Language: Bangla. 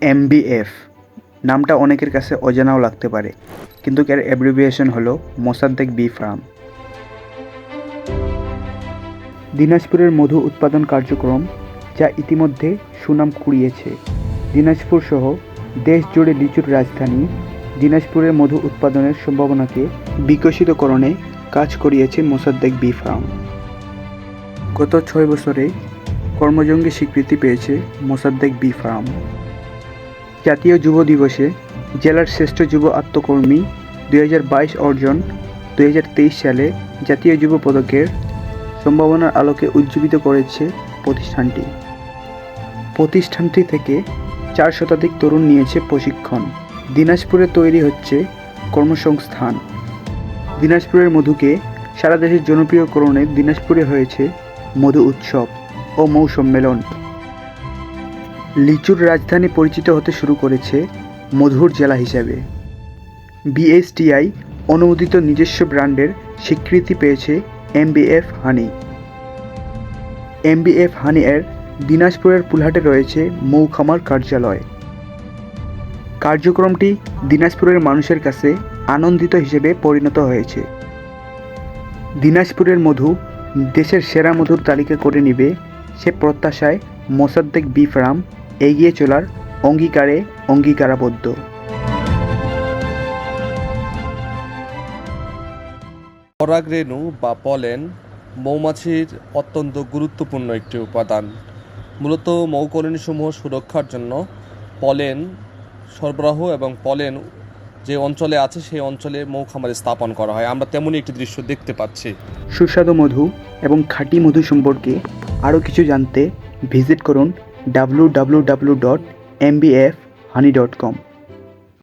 এমবিএফ নামটা অনেকের কাছে অজানাও লাগতে পারে। কিন্তু এর অ্যাব্রিভিয়েশন হলো মোসাদ্দেক বি ফার্ম। দিনাজপুরের মধু উৎপাদন কার্যক্রম, যা ইতিমধ্যে সুনাম কুড়িয়েছে। দিনাজপুর সহ দেশ জুড়ে লিচুর রাজধানী, দিনাজপুরের মধু উৎপাদনের সম্ভাবনাকে বিকশিতকরণে কাজ করিয়েছে মোসাদ্দেক বি ফার্ম। গত ছয় বছরে কর্মজঙ্গি স্বীকৃতি পেয়েছে মোসাদ্দেক বি ফার্ম। জাতীয় যুব দিবসে জেলার শ্রেষ্ঠ যুব আত্মকর্মী দুই হাজার বাইশ অর্জন দুই হাজার তেইশ সালে জাতীয় যুব পদকের সম্ভাবনার আলোকে উজ্জীবিত করেছে প্রতিষ্ঠানটি। প্রতিষ্ঠানটি থেকে চার শতাধিক তরুণ নিয়েছে প্রশিক্ষণ। দিনাজপুরে তৈরি হচ্ছে কর্মসংস্থান। দিনাজপুরের মধুকে সারা দেশে জনপ্রিয়করণে দিনাজপুরে হয়েছে মধু উৎসব ও মৌ সম্মেলন লিচুর রাজধানী পরিচিত হতে শুরু করেছে মধুর জেলা হিসাবে। বিএসটিআই অনুমোদিত নিজস্ব ব্র্যান্ডের স্বীকৃতি পেয়েছে এমবিএফ হানি। এমবিএফ হানি এর দিনাজপুরের পুলহাটে রয়েছে মৌখামার কার্যালয়। কার্যক্রমটি দিনাজপুরের মানুষের কাছে আনন্দিত হিসেবে পরিণত হয়েছে। দিনাজপুরের মধু দেশের সেরা মধুর তালিকা করে নিবে সে প্রত্যাশায় মোসাদ্দেক বি ফার্ম এগিয়ে চলার অঙ্গীকারে অঙ্গীকারাবদ্ধ। পরাগরেণু বা পলেন মৌমাছির অত্যন্ত গুরুত্বপূর্ণ একটি উপাদান। মূলত মৌকলোনিসমূহ সুরক্ষার জন্য পলেন সরবরাহ এবং পলেন যে অঞ্চলে আছে সেই অঞ্চলে মৌ খামারে স্থাপন করা হয়। আমরা তেমনই একটি দৃশ্য দেখতে পাচ্ছি। সুস্বাদু মধু এবং খাঁটি মধু সম্পর্কে আরও কিছু জানতে ভিজিট করুন W W W dot M B F honey dot com